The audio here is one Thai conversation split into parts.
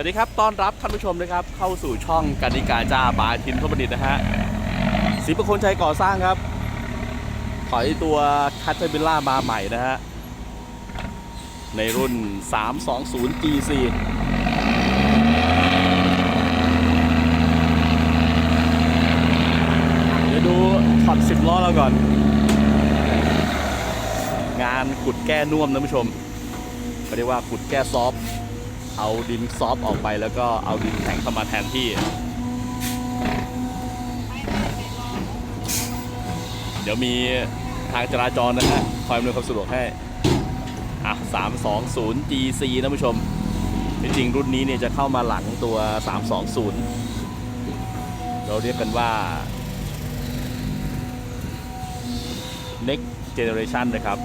วัสดีครับต้อนรับท่านผู้ชมนะครับ เข้าสู่ช่องกานิกาจ้าบาทินทบดิตนะฮะศรีประคนชัยก่อสร้างครับ ถอยตัวคัตเทอร์บิลล่ามาใหม่นะฮะ ในรุ่น 320 GC เดี๋ยวดูช็อต10 ล้อเราก่อน งานขุดแก้น่วมนะผู้ชมเขาเรียกว่าขุดแก้ซอฟ เอาดินซอฟต์ออกไปแล้วก็เอาดินแข็งเข้ามาแทนที่ เดี๋ยวมีทางจราจรนะฮะคอยอำนวยความสะดวกให้อะ320 GC นะผู้ชมจริงๆรุ่นนี้เนี่ยจะเข้ามาหลังตัว 320 เราเรียกกันว่า next generation นะครับ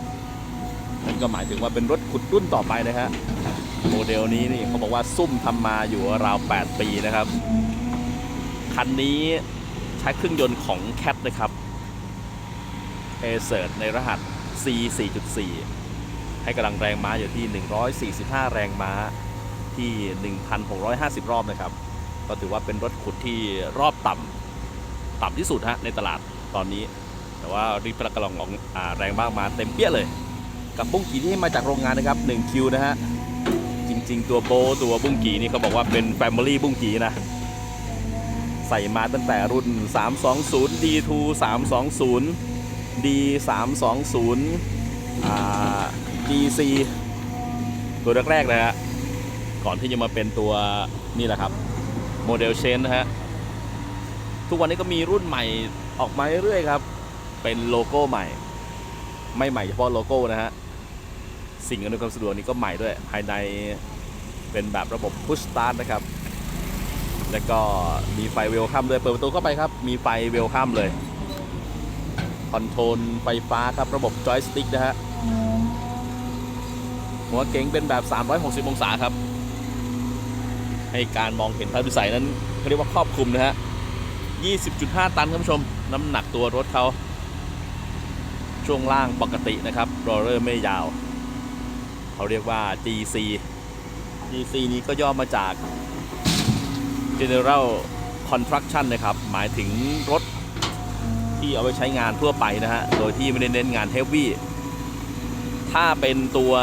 นั่นก็หมายถึงว่าเป็นรถขุดรุ่นต่อไปนะฮะ โมเดลนี้นี่เขาบอกว่าซุ่มทำมาอยู่ราว 8 ปีนะครับ คันนี้ใช้เครื่องยนต์ของ CAT นะครับ a c e r ในรหัส C 4.4 ให้กำลังแรงม้าอยู่ที่ 145 แรงม้าที่ 1,650 รอบนะครับ ก็ถือว่าเป็นรถขุดที่รอบต่ำต่ำที่สุดฮะในตลาดตอนนี้ แต่ว่ารีบประกระลองของอแรงบ้างมาเต็มเปี้ยเลย กับบุ้งกีที่มาจากโรงงานนะครับ1คิวนะฮะ ริง ๆ ตัวโบตัวบุ้งกีนี่เขาบอกว่าเป็น Family บุ้งกีนะ ใส่มาตั้งแต่รุ่น 320 D2 320 D 320อ่า GC ตัวแรกๆเลยฮะก่อนที่จะมาเป็นตัวนี่แหละครับ โมเดลเชนนะฮะ ทุกวันนี้ก็มีรุ่นใหม่ออกมาเรื่อยๆครับ เป็นโลโก้ใหม่ ไม่ใหม่เฉพาะโลโก้นะฮะ สิ่งอำนวยความสะดวกนี้ก็ใหม่ด้วย ภายใน เป็นแบบระบบ push start นะครับ แล้วก็มีไฟเวลคัมด้วยเปิดประตูเข้าไปครับ มีไฟเวลคัมเลย คอนโทรลไฟฟ้าครับ ระบบจอยสติ๊กนะฮะ หัวเก๋งเป็นแบบ 360 องศาครับ ให้การมองเห็นภาพวิสัยนั้นเขาเรียกว่าครอบคลุมนะฮะ 20.5 ตันครับผู้ชม น้ำหนักตัวรถเขาช่วงล่างปกตินะครับรอเลอร์ไม่ยาว เขาเรียกว่า GC GC นี้ก็ย่อมาจาก General Construction นะครับ หมายถึงรถที่เอาไปใช้งานทั่วไปนะฮะ โดยที่ไม่ได้เน้นงานเฮฟวี่ ถ้าเป็นตัว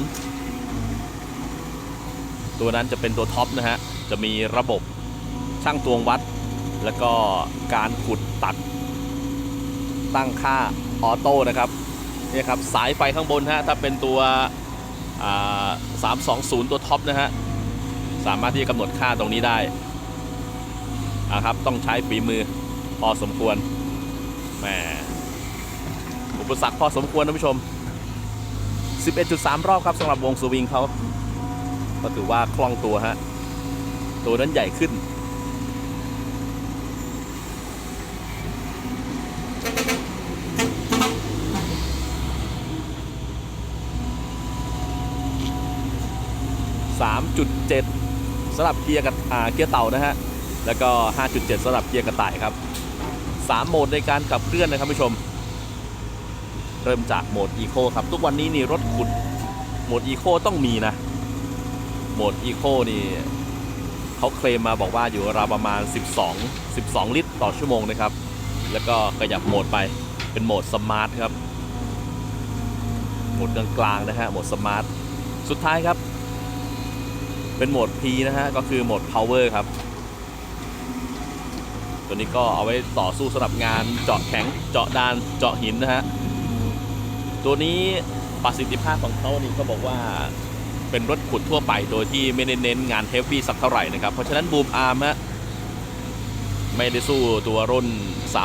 320 ตัวนั้นจะเป็นตัวท็อปนะฮะ จะมีระบบช่างตวงวัด แล้วก็การขุดตัด ตั้งค่าออโต้นะครับนี่ครับสายไฟข้างบนฮะถ้าเป็นตัว 320 ตัวท็อปนะฮะ สามารถที่จะกำหนดค่าตรงนี้ได้นะครับ ต้องใช้ฝีมือพอสมควรแหมอุปสรรคพอสมควรนะผู้ชม 11.3 รอบครับสำหรับวงสวิงเขาก็ถือว่าคล่องตัวฮะ ตัวนั้นใหญ่ขึ้น 7สำหรับเกียร์กับเกียร์เต่านะฮะ แล้วก็ 5.7สำหรับเกียร์กระต่ายครับ 3 โหมดในการขับเคลื่อนนะครับผู้ชม เริ่มจากโหมดอีโคครับ ทุกวันนี้นี่รถขุด โหมดอีโคต้องมีนะ โหมดอีโคนี่เขาเคลมมาบอกว่าอยู่ราวประมาณ 12 12 ลิตรต่อชั่วโมงนะครับ แล้วก็ขยับโหมดไปเป็นโหมดสมาร์ทครับ โหมดกลางๆนะฮะ โหมดสมาร์ท สุดท้ายครับ เป็นโหมด P นะฮะ ก็คือโหมด power ครับ ตัวนี้ก็เอาไว้ต่อสู้สำหรับงานเจาะแข็งเจาะดานเจาะหินนะฮะ ตัวนี้ประสิทธิภาพของเขานี่เขาบอกว่าเป็นรถขุดทั่วไปโดยที่ไม่ได้เน้นงานเฮฟวี่สักเท่าไหร่นะครับ เพราะฉะนั้นบูมอาร์มฮะไม่ได้สู้ตัวรุ่น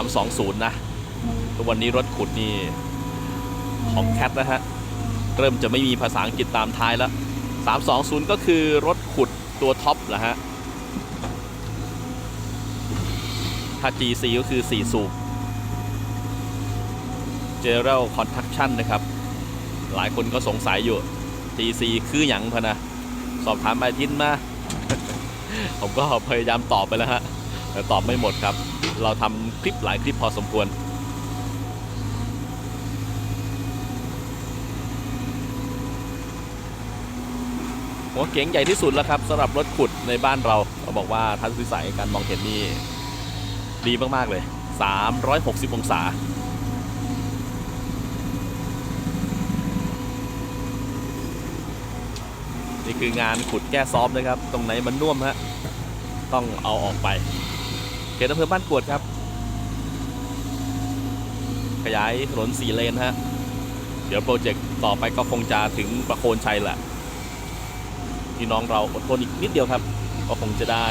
320 นะทุกวันนี้รถขุดนี่ของแคทนะฮะ เริ่มจะไม่มีภาษาอังกฤษตามท้ายแล้ว 320 ก็คือรถขุดตัวท็อปนะฮะ ถ้า GC ก็คือ 4 สูบ General Construction นะครับ หลายคนก็สงสัยอยู่ GC คืออย่างพะนะ สอบถามไปทินมา ผมก็พยายามตอบไปแล้วฮะ แต่ตอบไม่หมดครับ เราทำคลิปหลายคลิปพอสมควร หัวเก๋งใหญ่ที่สุดแล้วครับสำหรับรถขุดในบ้านเราเขาบอกว่าทัศนวิสัยการมองเห็นนี่ดีมากๆเลย 360 องศา นี่คืองานขุดแก้ซอฟนะครับ ตรงไหนมันน่วมฮะ ต้องเอาออกไป เขตอำเภอบ้านกวดครับ ขยายถนนสี่เลนฮะ เดี๋ยวโปรเจกต์ต่อไปก็คงจะถึงประโคนชัยแหละ พี่น้องเราอดทนอีกนิดเดียวครับ ก็คงจะได้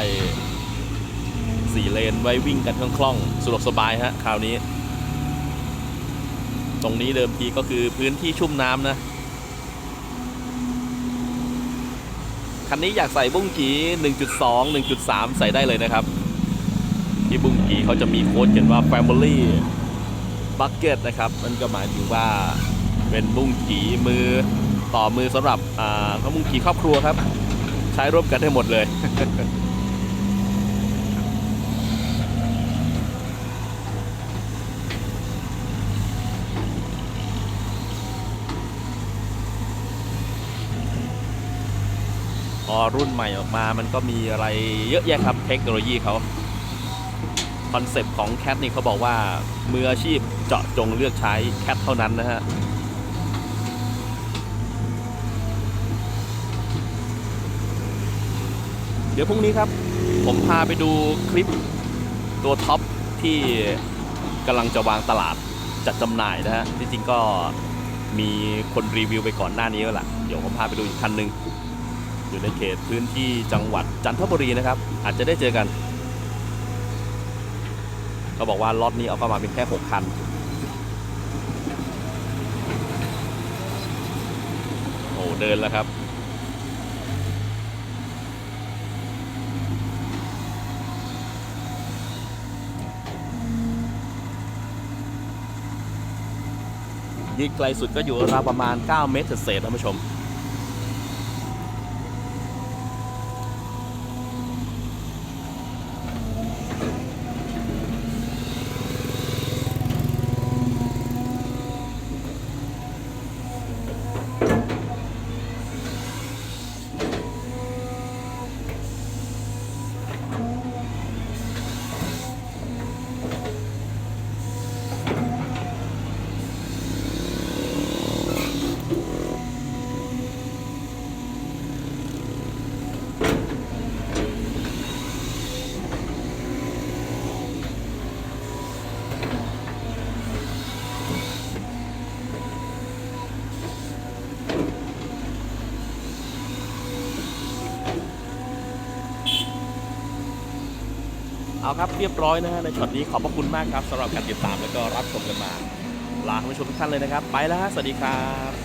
สี่เลนไว้วิ่งกันคล่องๆสะดวกสบายฮะคราวนี้ ตรงนี้เดิมทีก็คือพื้นที่ชุ่มน้ำนะคันนี้อยากใส่บุ้งกี1.2 1.3 ใส่ได้เลยนะครับ ที่บุ้งกีเขาจะมีโค้ดเขียนว่า Family Bucket นะครับ มันก็หมายถึงว่าเป็นบุ้งกีมือ ต่อมือสำหรับอ่าเขาบุ้งกี่ครอบครัวครับ ใช้ร่วมกันได้หมดเลยพอรุ่นใหม่ออกมามันก็มีอะไรเยอะแยะครับเทคโนโลยีเขาคอนเซปต์ของแคทนี่เขาบอกว่ามืออาชีพเจาะจงเลือกใช้แคทเท่านั้นนะฮะ เดี๋ยวพรุ่งนี้ครับ ผมพาไปดูคลิปตัวท็อปที่กำลังจะวางตลาดจัดจำหน่ายนะฮะที่จริงก็มีคนรีวิวไปก่อนหน้านี้แล้วล่ะ เดี๋ยวผมพาไปดูอีกคันหนึ่งอยู่ในเขตพื้นที่จังหวัดจันทบุรีนะครับ อาจจะได้เจอกันเขาบอกว่าล็อตนี้เอาเข้ามาเป็นแค่6คันโอ้เดินแล้วครับ ยิงไกลสุดก็อยู่ราวประมาณ 9 เมตรเศษท่านผู้ชม เอาครับเรียบร้อยนะฮะในช็อตนี้ขอบพระคุณมากครับสำหรับการติดตามแล้วก็รับชมกันมา ลาคุณผู้ชมทุกท่านเลยนะครับ ไปแล้วฮะสวัสดีครับ